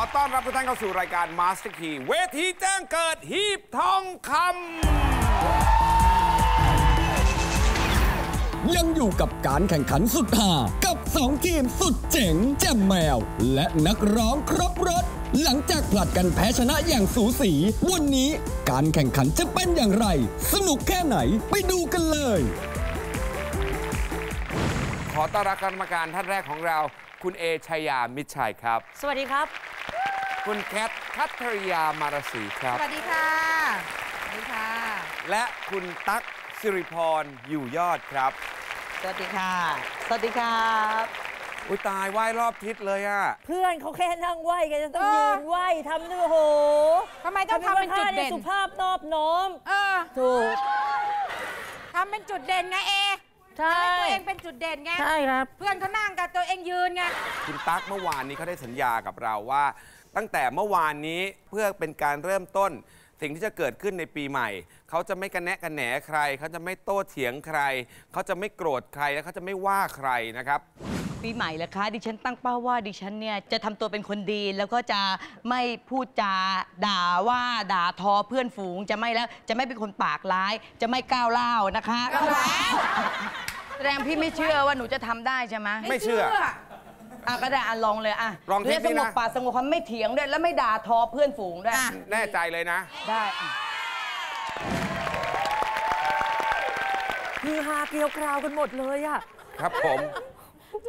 รับทุกท่านเข้าสู่รายการ Master Key เวทีแจ้งเกิดฮีบทองคำยังอยู่กับการแข่งขันสุดหากับ2ทีมสุดเจ๋งแจ่มแมว และนักร้องครบรถ หลังจากผลัดกันแพ้ชนะอย่างสูสี วันนี้การแข่งขันจะเป็นอย่างไร สนุกแค่ไหนไปดูกันเลย ขอต้อนรับคณะกรรมการท่านแรกของเรา คุณเอชยามิตรชัยครับ สวัสดีครับ คุณแคทคัทริยามารสีครับ สวัสดีค่ะ สวัสดีค่ะ และคุณตั๊กสิริพรอยู่ยอดครับ สวัสดีค่ะ สวัสดีครับอุ้ยตายไหว้รอบทิศเลยอะเพื่อนเขาแค่นั่งไหวกันจะต้องเออยืนไหวทำด้วยโอ้โหทำไมต้องทำเป็นจุดเด่นสุภาพนอบน้อมเออถูกทำเป็นจุดเด่นไงเอใช่ทำให้ตัวเองเป็นจุดเด่นไงใช่ครับ เพื่อนเขานั่งกับตัวเองยืนไงคุณตั๊กเมื่อวานนี้เขาได้สัญญากับเราว่า ตั้งแต่เมื่อวานนี้เพื่อเป็นการเริ่มต้น สิ่งที่จะเกิดขึ้นในปีใหม่ เขาจะไม่กระแนะกระแหนใคร เขาจะไม่โต้เถียงใคร เขาจะไม่โกรธใครและเขาจะไม่ว่าใครนะครับปีใหม่แล้วคะดิฉันตั้งเป้าว่าดิฉันเนี่ยจะทำตัวเป็นคนดี แล้วก็จะไม่พูดจาด่าว่าด่าทอเพื่อนฝูงจะไม่แล้วจะไม่เป็นคนปากร้าย จะไม่ก้าวเล่าวนะคะก้าวร้าวแสดงพี่ไม่เชื่อว่าหนูจะทำได้ใช่ไหมไม่เชื่อ อะก็ได้อะลองเลยอะลองเทคนิคสงบนะปากสงบคำไม่เถียงด้วยแล้วไม่ด่าทอเพื่อนฝูงด้วยอะ แน่ใจเลยนะ ได้อะคือฮาเกลียวกราวกันหมดเลยอะครับผม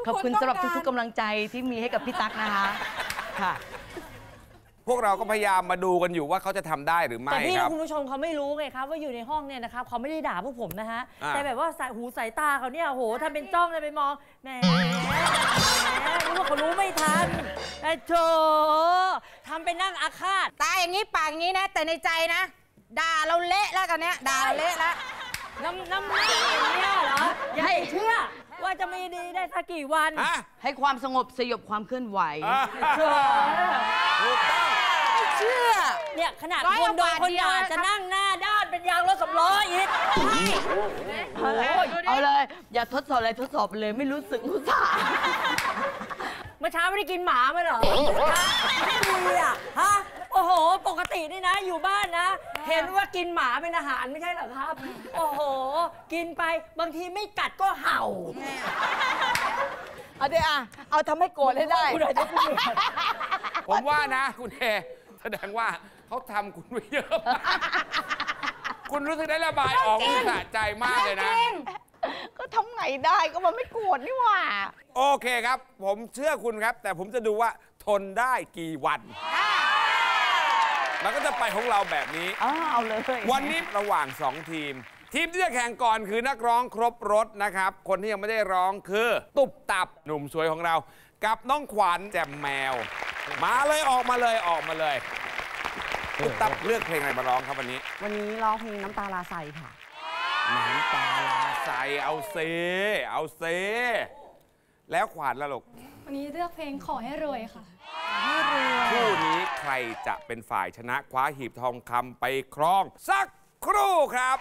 ขอบคุณสำหรับทุกๆกำลังใจที่มีให้กับพี่ตั๊กนะคะ ค่ะ พวกเราก็พยายามมาดูกันอยู่ว่าเขาจะทำได้หรือไม่แต่พี่คและรับ คุณผู้ชมเขาไม่รู้ไงครับ ว่าอยู่ในห้องเนี่ยนะครับเขาไม่ได้ด่าพวกผมนะฮะ อ่า แต่แบบว่าสายหูสายตาเขาเนี่ยโหถ้าเป็นจ้องเลยไปมองแหมแหมรู้ว่าเขารู้ไม่ทันไอ้โถทำเป็นนั่งอาฆาต ตาอย่างนี้ปากอย่างนี้นะ แต่ในใจนะ ด่าเราเละแล้วตอนเนี้ยด่าเราเละแล้ว น้ำน้ำหน้าอย่างเงี้ยเหรออย่าไปเชื่อ ว่าจะมีดีได้สักกี่วัน ฮะให้ความสงบสยบความเคลื่อนไหว อะเชื่อถูกต้องเชื่อ เนี่ยขนาดร้อยคนโดนกว่าคนด่าเดียวจะนั่งหน้าด้านเป็นยางรถสำล้ออีกเอาเลย อย่าทดสอบอะไรทดสอบเลยไม่รู้สึกรู้สาเมื่อเช้าไม่ได้กินหมาไหมเหรอไม่ดีอะฮะ โอ้โห ปกตินี่นะ อยู่บ้านนะ เห็นว่ากินหมาเป็นอาหารไม่ใช่เหรอครับ โอ้โห กินไปบางทีไม่กัดก็เห่า เอาดิอะ เอาทำให้โกรธให้ได้ คุณอาจจะพูดผมว่านะ คุณเอแสดงว่าเขาทำคุณไว้เยอะมากคุณรู้สึกได้ระบายออกคุณสะใจมากเลยนะ ก็ทำไงได้ก็มันไม่โกรธนี่หว่า โอเคครับ ผมเชื่อคุณครับ แต่ผมจะดูว่าทนได้กี่วัน เราก็จะไปของเราแบบนี้อ้าวเอาเลย วันนี้ระหว่าง 2 ทีม ทีมที่จะแข่งก่อนคือนักร้องครบรถนะครับ คนที่ยังไม่ได้ร้องคือ ตุบตับหนุ่มสวยของเรา กับน้องขวัญแจ่มแมว มาเลยออกมาเลยออกมาเลย ตุบตับเลือกเพลงอะไรมาร้องครับวันนี้วันนี้ร้องเพลงน้ำตาลาใสค่ะ น้ำตาลาใสเอาเซ เอาเซ แล้วขวัญละลูกวันนี้เลือกเพลงขอให้รวยค่ะ คู่นี้ใครจะเป็นฝ่ายชนะคว้าหีบทองคำไปครอง สักครู่ครับ